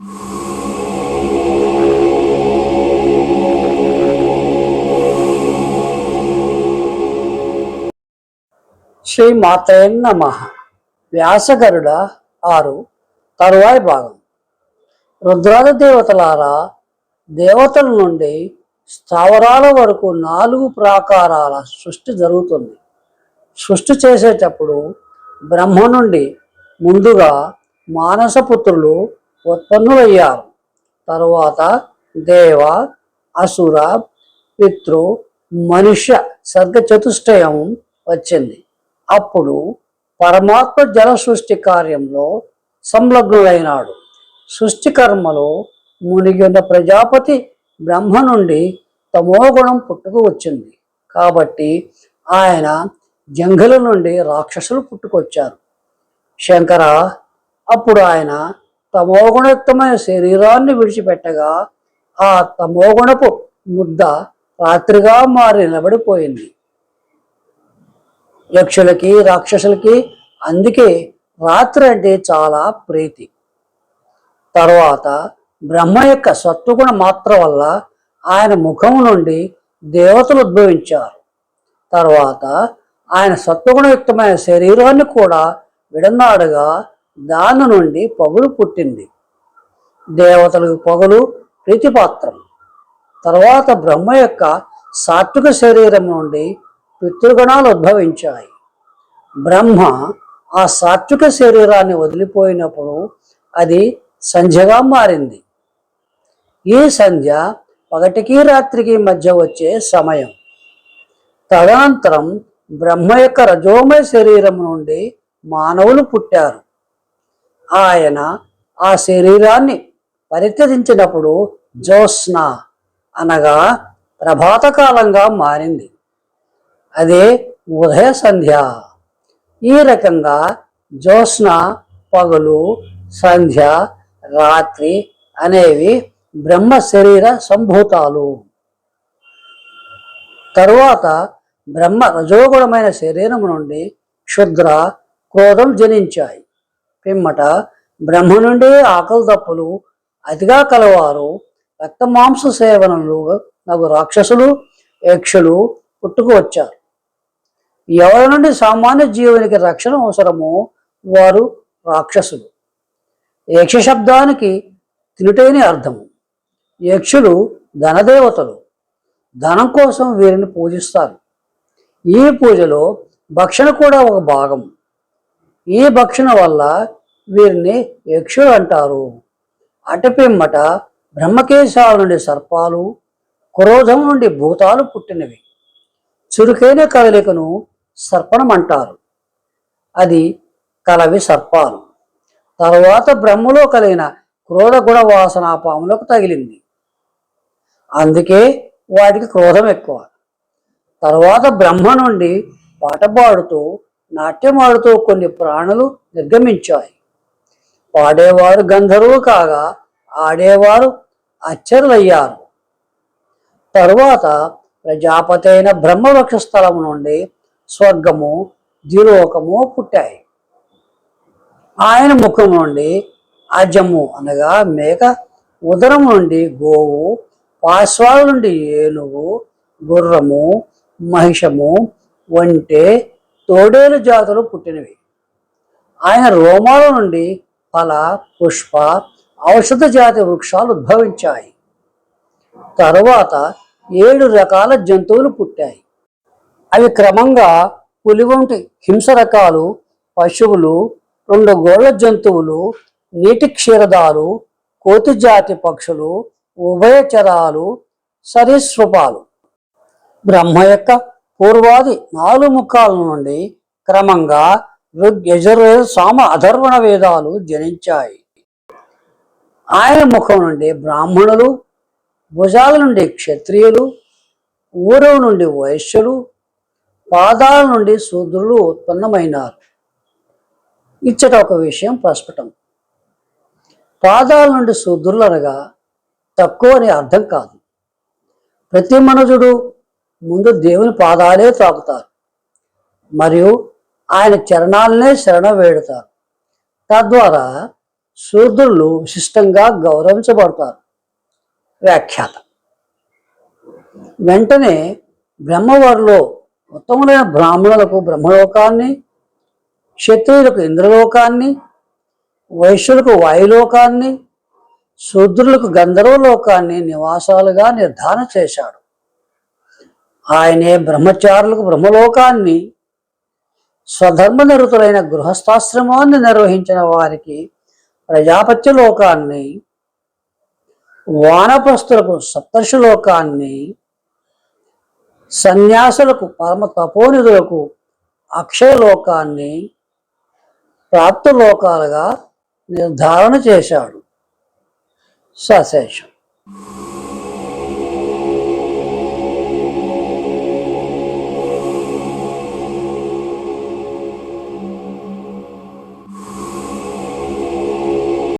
శ్రీ మాతయ్య నమ. వ్యాసగరుడ ఆరు తరువాయి భాగం. రుద్రాద దేవతలారా దేవతల నుండి స్థావరాల వరకు నాలుగు ప్రాకారాల సృష్టి జరుగుతుంది. సృష్టి చేసేటప్పుడు బ్రహ్మ నుండి ముందుగా మానసపుత్రులు ఉత్పన్నులయ్యారు తరువాత దేవ అసుర పితృ మనుష్య సర్గ చతుష్టయం వచ్చింది. అప్పుడు పరమాత్మ జల సృష్టి కార్యంలో సంలగ్నుడైనాడు. సృష్టి కర్మలో మునిగిన ప్రజాపతి బ్రహ్మ నుండి తమోగుణం పుట్టుకు వచ్చింది. కాబట్టి ఆయన జంగల నుండి రాక్షసులు పుట్టుకొచ్చారు. శంకర అప్పుడు ఆయన తమోగుణయుక్తమైన శరీరాన్ని విడిచిపెట్టగా ఆ తమోగుణపు ముద్ద రాత్రిగా మారి నిలబడిపోయింది. యక్షులకి రాక్షసులకి అందుకే రాత్రి అంటే చాలా ప్రీతి. తర్వాత బ్రహ్మ యొక్క సత్వగుణ మాత్ర వల్ల ఆయన ముఖం నుండి దేవతలు ఉద్భవించారు. తర్వాత ఆయన సత్వగుణయుక్తమైన శరీరాన్ని కూడా విడనాడుగా దాని నుండి పొగలు పుట్టింది. దేవతలకు పొగలు ప్రీతిపాత్రం. తర్వాత బ్రహ్మ యొక్క సాత్విక శరీరం నుండి పితృగణాలు ఉద్భవించాయి. బ్రహ్మ ఆ సాత్విక శరీరాన్ని వదిలిపోయినప్పుడు అది సంధ్యగా మారింది. ఈ సంధ్య పగటికి రాత్రికి మధ్య వచ్చే సమయం. తదనంతరం బ్రహ్మ యొక్క రజోమయ శరీరం నుండి మానవులు పుట్టారు. ఆయన ఆ శరీరాన్ని పరిత్యజించినప్పుడు జ్యోత్స్న అనగా ప్రభాతకాలంగా మారింది. అదే ఉదయ సంధ్య. ఈ రకంగా జ్యోత్స్న పగలు సంధ్య రాత్రి అనేవి బ్రహ్మ శరీర సంభూతాలు. తరువాత బ్రహ్మ రజోగుణమైన శరీరం నుండి క్షుద్ర క్రోధం జనించాయి. పిమ్మట బ్రహ్మ నుండి ఆకలి తప్పులు అతిగా కలవారు రక్త మాంస సేవనలు నాకు రాక్షసులు యక్షులు పుట్టుకు వచ్చారు. ఎవరి నుండి సామాన్య జీవునికి రక్షణ అవసరమో వారు రాక్షసులు. యక్ష శబ్దానికి తినుటేని అర్థము. యక్షులు ధనదేవతలు ధనం కోసం వీరిని పూజిస్తారు. ఈ పూజలో భక్షణ కూడా ఒక భాగం ఈ భక్షణ వల్ల వీరిని యక్షులు అంటారు. అటపిమ్మట బ్రహ్మకేశాల నుండి సర్పాలు క్రోధం నుండి భూతాలు పుట్టినవి. చురుకైన కదలికను సర్పణం అంటారు అది కలవి సర్పాలు. తర్వాత బ్రహ్మలో కలిగిన క్రోధగుణ వాసన పాములకు తగిలింది. అందుకే వాటికి క్రోధం ఎక్కువ. తర్వాత బ్రహ్మ నుండి పాట పాడుతూ నాట్యమాడుతూ కొన్ని ప్రాణులు నిర్గమించాయి. పాడేవారు గంధర్వు కాగా ఆడేవారు అచ్చరులయ్యారు. తరువాత ప్రజాపతి అయిన బ్రహ్మవృక్ష స్థలం నుండి స్వర్గము ద్విలోకము పుట్టాయి. ఆయన ముఖం నుండి అజము అనగా మేక ఉదరం నుండి గోవు పాశ్వాల నుండి ఏనుగు గుర్రము మహిషము వంటే తోడేలు జాతులు పుట్టినవి. ఆయన రోమాల నుండి ఫల పుష్ప ఔషధ జాతి వృక్షాలు ఉద్భవించాయి. తరువాత ఏడు రకాల జంతువులు పుట్టాయి. అవి క్రమంగా పులి వంటి హింస రకాలు పశువులు రెండు గోళ్ళ జంతువులు నీటి క్షీరదాలు కోతి జాతి పక్షులు ఉభయచరాలు సరీసృపాలు. బ్రహ్మ యొక్క పూర్వాది నాలుగు ముఖాల నుండి క్రమంగా ఋగ్ యజుర్వేద సామ అధర్వణ వేదాలు జనించాయి. ఆయన ముఖం నుండి బ్రాహ్మణులు భుజాల నుండి క్షత్రియులు ఊరవ నుండి వైశ్యులు పాదాల నుండి శూద్రులు ఉత్పన్నమైనారు. ఇచ్చట ఒక విషయం ప్రస్ఫుటం. పాదాల నుండి శూద్రులు అనగా తక్కువ అని అర్థం కాదు. ప్రతి మనుజుడు ముందు దేవుని పాదాలే తాకుతారు మరియు ఆయన చరణాలనే శరణ వేడుతారు. తద్వారా శూద్రులు విశిష్టంగా గౌరవించబడతారు. వ్యాఖ్యాత. వెంటనే బ్రహ్మవారిలో ఉత్తములైన బ్రాహ్మణులకు బ్రహ్మలోకాన్ని క్షత్రియులకు ఇంద్రలోకాన్ని వైశ్యులకు వాయులోకాన్ని శూద్రులకు గంధర్వలోకాన్ని నివాసాలుగా నిర్ధారణ చేశాడు. ఆయనే బ్రహ్మచారులకు బ్రహ్మలోకాన్ని స్వధర్మ నిరుతులైన గృహస్థాశ్రమాన్ని నిర్వహించిన వారికి ప్రజాపత్య లోకాన్ని వానప్రస్తులకు సప్తర్షి లోకాన్ని సన్యాసులకు పరమ తపోనిధులకు అక్షయ లోకాన్ని ప్రాప్త లోకాలుగా నిర్ధారణ చేశాడు. సశేషం.